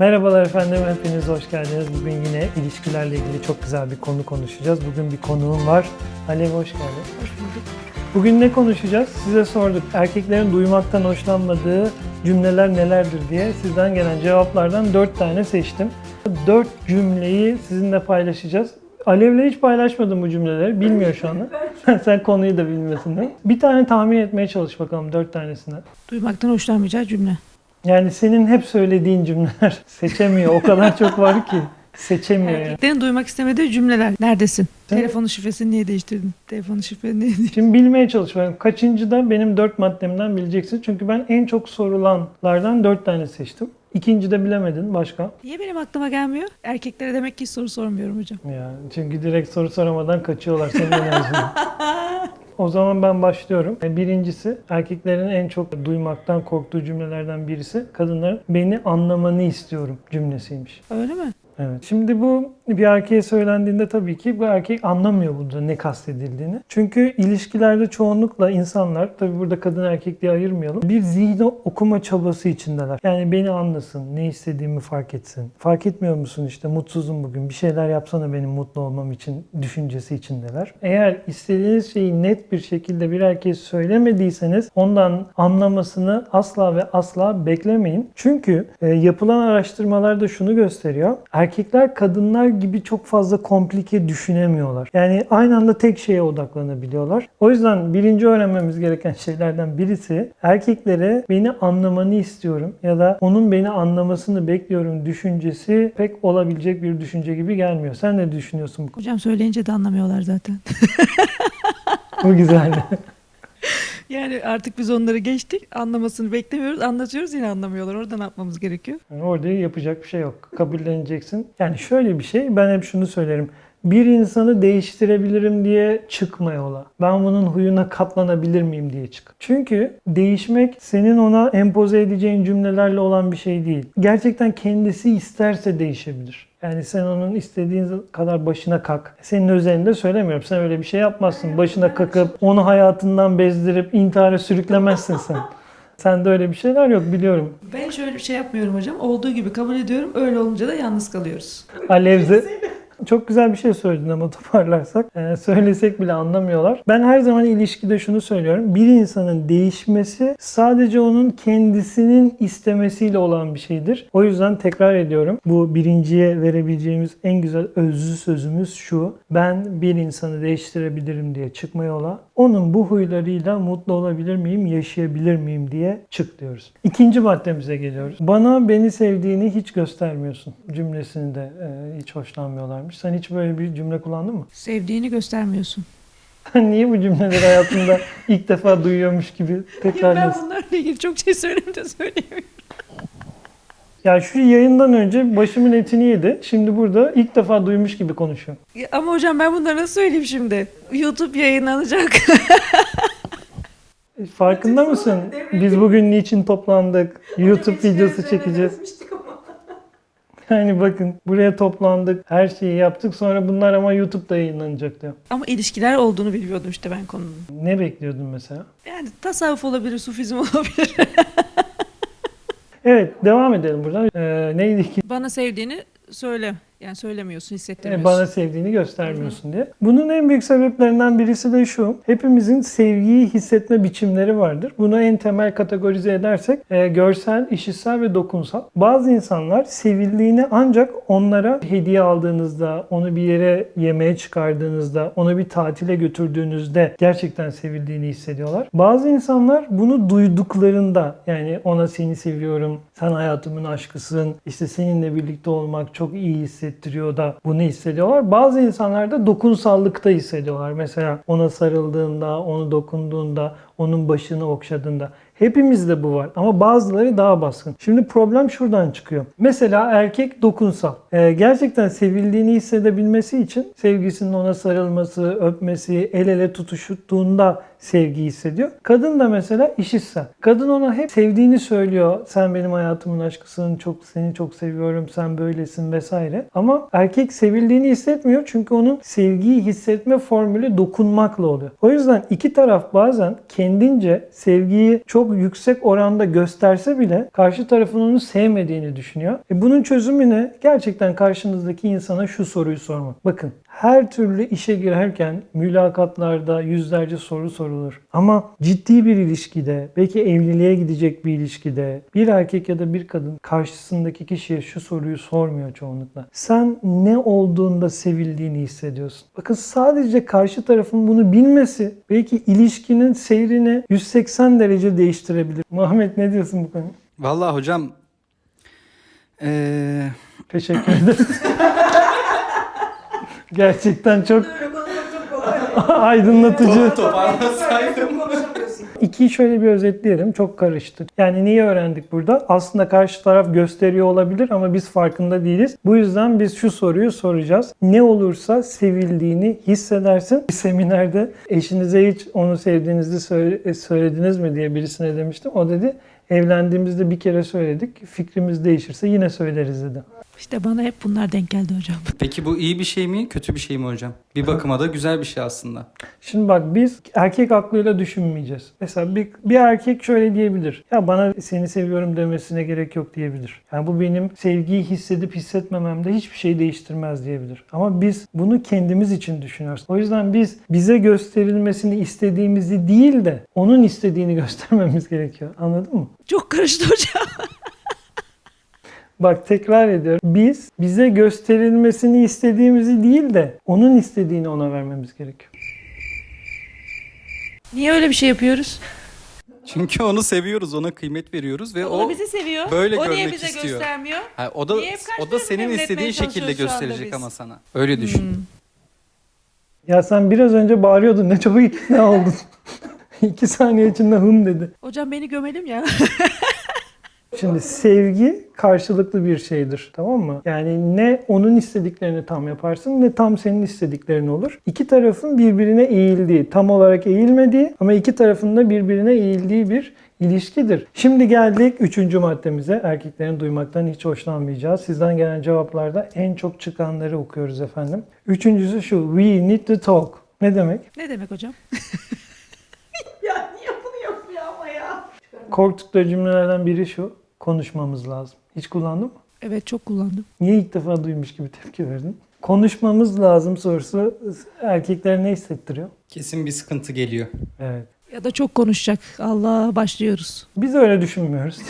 Merhabalar efendim, hepiniz hoş geldiniz. Bugün yine ilişkilerle ilgili çok güzel bir konu konuşacağız. Bugün bir konuğum var. Alev hoş geldin. Hoş bulduk. Bugün ne konuşacağız? Size sorduk. Erkeklerin duymaktan hoşlanmadığı cümleler nelerdir diye sizden gelen cevaplardan 4 tane seçtim. 4 cümleyi sizinle paylaşacağız. Alev'le hiç paylaşmadım bu cümleleri. Bilmiyor şu anda. Sen konuyu da bilmiyorsun değil mi? Bir tane tahmin etmeye çalış bakalım 4 tanesine. Duymaktan hoşlanmayacağı cümle. Yani senin hep söylediğin cümleler seçemiyor. O kadar çok var ki seçemiyor yani. Erkeklerin duymak istemediği cümleler. Neredesin? Telefonun şifresini niye değiştirdin? Telefonun şifreni niye değiştirdin? Şimdi bilmeye çalışıyorum. Kaçıncı da benim dört maddemden bileceksin. Çünkü ben en çok sorulanlardan dört tane seçtim. İkinci de bilemedin başka. Niye benim aklıma gelmiyor? Erkeklere demek ki hiç soru sormuyorum hocam. Ya çünkü direkt soru soramadan kaçıyorlar senin enerjini. O zaman ben başlıyorum. E, Birincisi erkeklerin en çok duymaktan korktuğu cümlelerden birisi kadınların beni anlamanı istiyorum cümlesiymiş. Öyle mi? Evet. Şimdi bu bir erkeğe söylendiğinde tabii ki bu erkek anlamıyor burada ne kastedildiğini. Çünkü ilişkilerde çoğunlukla insanlar, tabii burada kadın erkek diye ayırmayalım, bir zihni okuma çabası içindeler. Yani beni anlasın, ne istediğimi fark etsin. Fark etmiyor musun işte mutsuzum bugün, bir şeyler yapsana benim mutlu olmam için düşüncesi içindeler. Eğer istediğiniz şeyi net bir şekilde bir erkeğe söylemediyseniz ondan anlamasını asla ve asla beklemeyin. Çünkü e, yapılan araştırmalar da şunu gösteriyor. Erkekler kadınlar gibi çok fazla komplike düşünemiyorlar. Yani aynı anda tek şeye odaklanabiliyorlar. O yüzden birinci öğrenmemiz gereken şeylerden birisi erkeklere beni anlamanı istiyorum ya da onun beni anlamasını bekliyorum düşüncesi pek olabilecek bir düşünce gibi gelmiyor. Sen ne düşünüyorsun Hocam söyleyince de anlamıyorlar zaten. Bu güzel. Yani artık biz onları geçtik. Anlamasını beklemiyoruz. Anlatıyoruz yine anlamıyorlar. Orada ne yapmamız gerekiyor? Yani orada yapacak bir şey yok. Kabulleneceksin. Yani şöyle bir şey, ben hep şunu söylerim. Bir insanı değiştirebilirim diye çıkma yola. Ben bunun huyuna katlanabilir miyim diye çık. Çünkü değişmek senin ona empoze edeceğin cümlelerle olan bir şey değil. Gerçekten kendisi isterse değişebilir. Yani sen onun istediğin kadar başına kalk. Senin özelinde söylemiyorum. Sen öyle bir şey yapmazsın. Başına kakıp onu hayatından bezdirip intihara sürüklemezsin sen. Sende öyle bir şeyler yok biliyorum. Ben şöyle bir şey yapmıyorum hocam. Olduğu gibi kabul ediyorum. Öyle olunca da yalnız kalıyoruz. Alevze çok güzel bir şey söyledin ama toparlarsak. Ee, söylesek bile anlamıyorlar. Ben her zaman ilişkide şunu söylüyorum. Bir insanın değişmesi sadece onun kendisinin istemesiyle olan bir şeydir. O yüzden tekrar ediyorum. Bu birinciye verebileceğimiz en güzel özlü sözümüz şu. Ben bir insanı değiştirebilirim diye çıkma yola. Onun bu huylarıyla mutlu olabilir miyim, yaşayabilir miyim diye çık diyoruz. İkinci maddemize geliyoruz. Bana beni sevdiğini hiç göstermiyorsun cümlesini de e, hiç hoşlanmıyorlarmış. Sen hiç böyle bir cümle kullandın mı? Sevdiğini göstermiyorsun. Niye bu cümleleri hayatında ilk defa duyuyormuş gibi ben tekrarlıyorsun? bunlarla ilgili çok şey söyledim de söyleyemiyorum. Ya şu yayından önce başımın etini yedi. Şimdi burada ilk defa duymuş gibi konuşuyor. Ya Ama hocam ben bunları nasıl söyleyeyim şimdi? YouTube yayınlanacak. E, Farkında mısın? Biz bugün niçin toplandık? YouTube videosu çekeceğiz. Yani bakın buraya toplandık, her şeyi yaptık. Sonra bunlar ama YouTube'da yayınlanacak diyor. Ama ilişkiler olduğunu biliyordum işte ben konunun. Ne bekliyordun mesela? Yani tasavvuf olabilir, sufizm olabilir. Evet, devam edelim buradan. Ee, neydi ki? Bana sevdiğini söyle. Yani söylemiyorsun, E, hissettirmiyorsun. bana sevdiğini göstermiyorsun diye. Bunun en büyük sebeplerinden birisi de şu. Hepimizin sevgiyi hissetme biçimleri vardır. Bunu en temel kategorize edersek e, görsel, işitsel ve dokunsal. Bazı insanlar sevildiğini ancak onlara hediye aldığınızda, onu bir yere yemeğe çıkardığınızda, onu bir tatile götürdüğünüzde gerçekten sevildiğini hissediyorlar. Bazı insanlar bunu duyduklarında yani ona seni seviyorum, sen hayatımın aşkısın, işte seninle birlikte olmak çok iyi hissettiriyor da bunu hissediyorlar. Bazı insanlar da dokunsallıkta hissediyorlar. Mesela ona sarıldığında, onu dokunduğunda, onun başını okşadığında. Hepimizde bu var ama bazıları daha baskın. Şimdi problem şuradan çıkıyor. Mesela erkek dokunsal. Ee, gerçekten sevildiğini hissedebilmesi için sevgisinin ona sarılması, öpmesi, el ele tutuştuğunda sevgi hissediyor. Kadın da mesela işitsel. Kadın ona hep sevdiğini söylüyor. Sen benim hayatımın aşkısın, çok seni çok seviyorum, sen böylesin vesaire. Ama erkek sevildiğini hissetmiyor çünkü onun sevgiyi hissetme formülü dokunmakla oluyor. O yüzden iki taraf bazen kendince sevgiyi çok yüksek oranda gösterse bile karşı tarafın onu sevmediğini düşünüyor. E bunun çözümü ne? Gerçekten karşınızdaki insana şu soruyu sormak. Bakın her türlü işe girerken mülakatlarda yüzlerce soru sorulur. Ama ciddi bir ilişkide, belki evliliğe gidecek bir ilişkide bir erkek ya da bir kadın karşısındaki kişiye şu soruyu sormuyor çoğunlukla. Sen ne olduğunda sevildiğini hissediyorsun. Bakın sadece karşı tarafın bunu bilmesi belki ilişkinin seyrini 180 derece değiştirebilir. Muhammed ne diyorsun bu konuda? Vallahi hocam eee, Teşekkür ederim. Gerçekten çok aydınlatıcı. toparlasaydım. İkiyi şöyle bir özetleyelim. Çok karıştı. Yani neyi öğrendik burada? Aslında karşı taraf gösteriyor olabilir ama biz farkında değiliz. Bu yüzden biz şu soruyu soracağız. Ne olursa sevildiğini hissedersin. Bir seminerde eşinize hiç onu sevdiğinizi söyle- söylediniz mi diye birisine demiştim. O dedi evlendiğimizde bir kere söyledik. Fikrimiz değişirse yine söyleriz dedi. İşte bana hep bunlar denk geldi hocam. Peki bu iyi bir şey mi, kötü bir şey mi hocam? Bir bakıma da güzel bir şey aslında. Şimdi bak biz erkek aklıyla düşünmeyeceğiz. Mesela bir, bir erkek şöyle diyebilir. Ya bana seni seviyorum demesine gerek yok diyebilir. Yani bu benim sevgiyi hissedip hissetmememde hiçbir şey değiştirmez diyebilir. Ama biz bunu kendimiz için düşünüyoruz. O yüzden biz bize gösterilmesini istediğimizi değil de onun istediğini göstermemiz gerekiyor. Anladın mı? Çok karıştı hocam. Bak tekrar ediyorum. Biz bize gösterilmesini istediğimizi değil de onun istediğini ona vermemiz gerekiyor. Niye öyle bir şey yapıyoruz? Çünkü onu seviyoruz, ona kıymet veriyoruz ve o, o bizi seviyor. böyle o niye görmek bize istiyor. göstermiyor? Ha, o da Niye o da senin istediğin şekilde gösterecek ama sana. Öyle düşün. Hmm. Ya sen biraz önce bağırıyordun. Ne çabuk ikna oldun. İki saniye içinde hım dedi. Hocam beni gömelim ya. Şimdi sevgi karşılıklı bir şeydir. Tamam mı? Yani ne onun istediklerini tam yaparsın ne tam senin istediklerin olur. İki tarafın birbirine eğildiği, tam olarak eğilmediği ama iki tarafın da birbirine eğildiği bir ilişkidir. Şimdi geldik üçüncü maddemize. Erkeklerin duymaktan hiç hoşlanmayacağı. Sizden gelen cevaplarda en çok çıkanları okuyoruz efendim. Üçüncüsü şu. We need to talk. Ne demek? ne demek hocam? Ya niye bunu yapıyor ama ya? Korktukları cümlelerden biri şu. Konuşmamız lazım. Hiç kullandın mı? Evet çok kullandım. Niye ilk defa duymuş gibi tepki verdin? Konuşmamız lazım sorusu erkeklere ne hissettiriyor? Kesin bir sıkıntı geliyor. Evet. Ya da çok konuşacak. Allah başlıyoruz. Biz öyle düşünmüyoruz.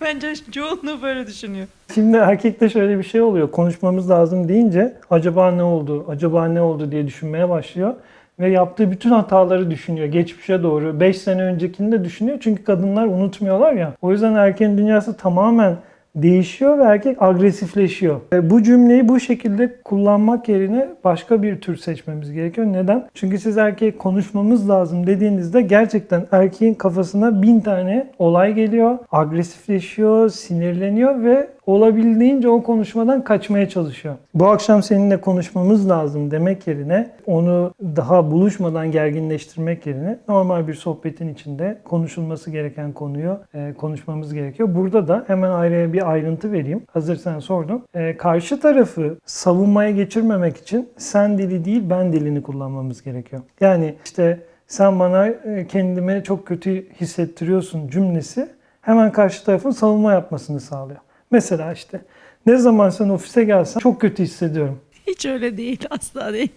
Bence çoğunluğu böyle düşünüyor. Şimdi erkekte şöyle bir şey oluyor. Konuşmamız lazım deyince acaba ne oldu, acaba ne oldu diye düşünmeye başlıyor. Ve yaptığı bütün hataları düşünüyor. Geçmişe doğru. 5 sene öncekini de düşünüyor. Çünkü kadınlar unutmuyorlar ya. O yüzden erkeğin dünyası tamamen değişiyor ve erkek agresifleşiyor. Ve bu cümleyi bu şekilde kullanmak yerine başka bir tür seçmemiz gerekiyor. Neden? Çünkü siz erkeğe konuşmamız lazım dediğinizde gerçekten erkeğin kafasına bin tane olay geliyor. Agresifleşiyor, sinirleniyor ve olabildiğince o konuşmadan kaçmaya çalışıyor. Bu akşam seninle konuşmamız lazım demek yerine onu daha buluşmadan gerginleştirmek yerine normal bir sohbetin içinde konuşulması gereken konuyu e, konuşmamız gerekiyor. Burada da hemen ayrıya bir ayrıntı vereyim. Hazır sen sordun. E, karşı tarafı savunmaya geçirmemek için sen dili değil ben dilini kullanmamız gerekiyor. Yani işte sen bana e, kendimi çok kötü hissettiriyorsun cümlesi hemen karşı tarafın savunma yapmasını sağlıyor. Mesela işte ne zaman sen ofise gelsen çok kötü hissediyorum. Hiç öyle değil. Asla değil.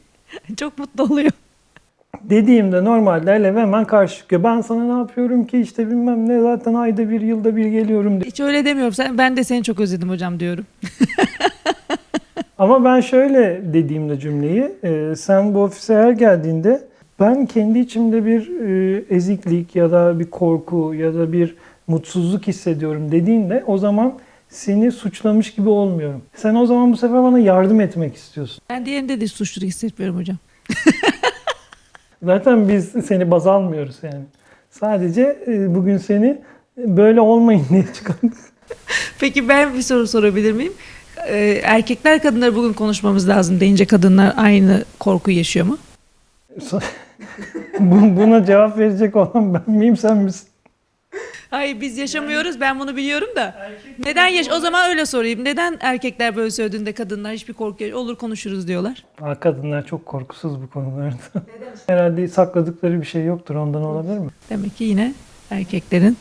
çok mutlu oluyor. Dediğimde normalde Alev hemen karşı çıkıyor. Ben sana ne yapıyorum ki işte bilmem ne zaten ayda bir yılda bir geliyorum diyor. Hiç öyle demiyorum. Sen, ben de seni çok özledim hocam diyorum. Ama ben şöyle dediğimde cümleyi e, sen bu ofise her geldiğinde ben kendi içimde bir e, eziklik ya da bir korku ya da bir mutsuzluk hissediyorum dediğinde o zaman seni suçlamış gibi olmuyorum. Sen o zaman bu sefer bana yardım etmek istiyorsun. Ben diğerinde de suçlu hissetmiyorum hocam. Zaten biz seni baz almıyoruz yani. Sadece e, bugün seni böyle olmayın diye çıkardık. Peki ben bir soru sorabilir miyim? Ee, erkekler kadınları bugün konuşmamız lazım deyince kadınlar aynı korkuyu yaşıyor mu? Buna cevap verecek olan ben miyim sen misin? Hayır biz yaşamıyoruz ben bunu biliyorum da. Neden yaş o zaman öyle sorayım. Neden erkekler böyle söylediğinde kadınlar hiçbir korku olur konuşuruz diyorlar. Aa, kadınlar çok korkusuz bu konularda. Herhalde sakladıkları bir şey yoktur ondan olabilir mi? Demek ki yine erkeklerin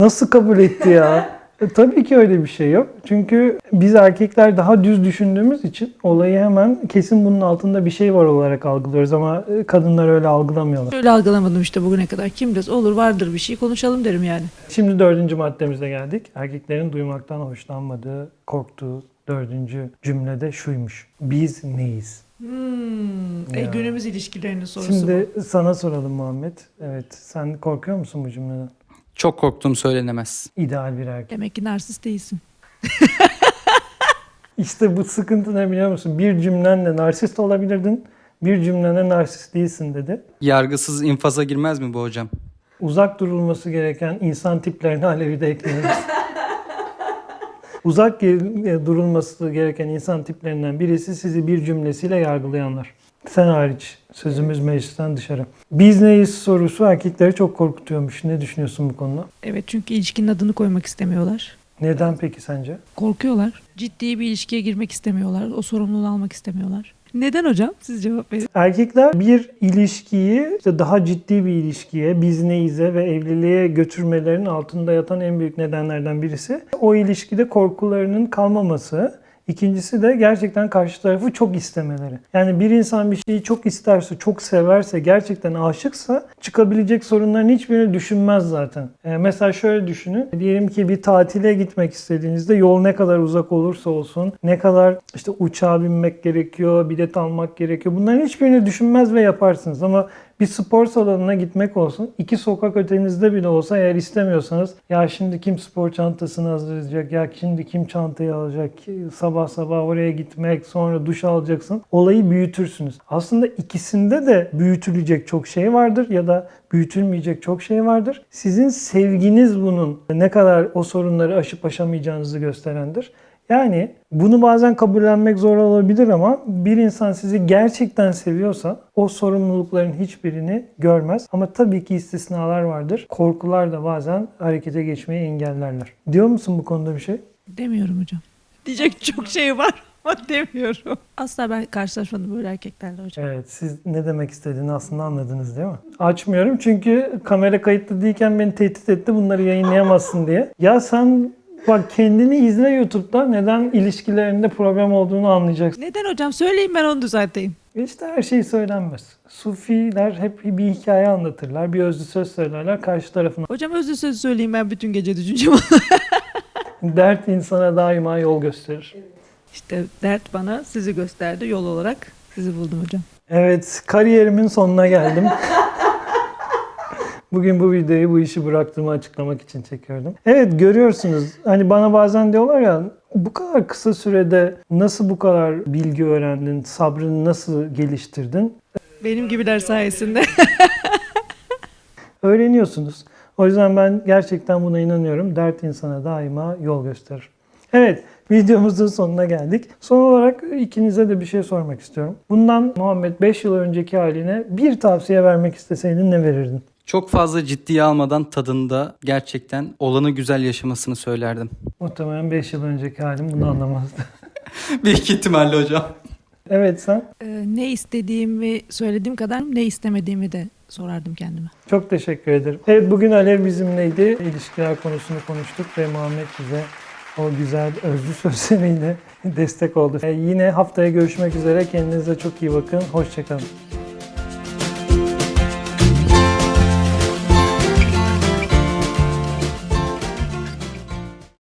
Nasıl kabul etti ya? E, tabii ki öyle bir şey yok. Çünkü biz erkekler daha düz düşündüğümüz için olayı hemen kesin bunun altında bir şey var olarak algılıyoruz ama e, kadınlar öyle algılamıyorlar. öyle algılamadım işte bugüne kadar. Kim bilir olur vardır bir şey konuşalım derim yani. Şimdi dördüncü maddemize geldik. Erkeklerin duymaktan hoşlanmadığı, korktuğu dördüncü cümlede şuymuş. Biz neyiz? Hmm, e, günümüz ilişkilerinin sorusu Şimdi bu. sana soralım Muhammed. Evet, sen korkuyor musun bu cümleden? Çok korktuğum söylenemez. İdeal bir erkek. Demek ki narsist değilsin. İşte bu sıkıntı ne biliyor musun? Bir cümlenle narsist olabilirdin, bir cümlenle narsist değilsin dedi. Yargısız infaza girmez mi bu hocam? Uzak durulması gereken insan tiplerine Alevi de ekliyoruz. Uzak durulması gereken insan tiplerinden birisi sizi bir cümlesiyle yargılayanlar. Sen hariç sözümüz meclisten dışarı. Biz neyiz sorusu erkekleri çok korkutuyormuş. Ne düşünüyorsun bu konuda? Evet çünkü ilişkinin adını koymak istemiyorlar. Neden peki sence? Korkuyorlar. Ciddi bir ilişkiye girmek istemiyorlar. O sorumluluğu almak istemiyorlar. Neden hocam? Siz cevap verin. Erkekler bir ilişkiyi işte daha ciddi bir ilişkiye, biz neyize ve evliliğe götürmelerinin altında yatan en büyük nedenlerden birisi o ilişkide korkularının kalmaması. İkincisi de gerçekten karşı tarafı çok istemeleri. Yani bir insan bir şeyi çok isterse, çok severse, gerçekten aşıksa çıkabilecek sorunların hiçbirini düşünmez zaten. Ee, mesela şöyle düşünün. Diyelim ki bir tatile gitmek istediğinizde yol ne kadar uzak olursa olsun, ne kadar işte uçağa binmek gerekiyor, bilet almak gerekiyor. Bunların hiçbirini düşünmez ve yaparsınız. Ama bir spor salonuna gitmek olsun. iki sokak ötenizde bile olsa eğer istemiyorsanız ya şimdi kim spor çantasını hazırlayacak ya şimdi kim çantayı alacak sabah sabah oraya gitmek sonra duş alacaksın. Olayı büyütürsünüz. Aslında ikisinde de büyütülecek çok şey vardır ya da büyütülmeyecek çok şey vardır. Sizin sevginiz bunun ne kadar o sorunları aşıp aşamayacağınızı gösterendir. Yani bunu bazen kabullenmek zor olabilir ama bir insan sizi gerçekten seviyorsa o sorumlulukların hiçbirini görmez. Ama tabii ki istisnalar vardır. Korkular da bazen harekete geçmeyi engellerler. Diyor musun bu konuda bir şey? Demiyorum hocam. Diyecek çok şey var ama demiyorum. Asla ben karşılaşmadım böyle erkeklerle hocam. Evet, siz ne demek istediğini aslında anladınız değil mi? Açmıyorum çünkü kamera kayıtlı değilken beni tehdit etti bunları yayınlayamazsın diye. Ya sen bak kendini izle YouTube'da neden ilişkilerinde problem olduğunu anlayacaksın. Neden hocam? Söyleyin ben onu düzelteyim. İşte her şey söylenmez. Sufiler hep bir hikaye anlatırlar, bir özlü söz söylerler karşı tarafına. Hocam özlü söz söyleyeyim ben bütün gece düşüneceğim. Dert insana daima yol gösterir. işte dert bana sizi gösterdi yol olarak. Sizi buldum hocam. Evet, kariyerimin sonuna geldim. Bugün bu videoyu bu işi bıraktığımı açıklamak için çekiyordum. Evet görüyorsunuz hani bana bazen diyorlar ya bu kadar kısa sürede nasıl bu kadar bilgi öğrendin, sabrını nasıl geliştirdin? Benim gibiler sayesinde. Öğreniyorsunuz. O yüzden ben gerçekten buna inanıyorum. Dert insana daima yol gösterir. Evet, videomuzun sonuna geldik. Son olarak ikinize de bir şey sormak istiyorum. Bundan Muhammed 5 yıl önceki haline bir tavsiye vermek isteseydin ne verirdin? Çok fazla ciddiye almadan tadında gerçekten olanı güzel yaşamasını söylerdim. Muhtemelen 5 yıl önceki halim bunu anlamazdı. Büyük ihtimalle hocam. evet sen? Ee, ne istediğimi söylediğim kadar ne istemediğimi de sorardım kendime. Çok teşekkür ederim. Evet bugün Alev bizimleydi. İlişkiler konusunu konuştuk ve Muhammed bize o güzel özlü sözleriyle destek oldu. Ee, yine haftaya görüşmek üzere. Kendinize çok iyi bakın. Hoşçakalın.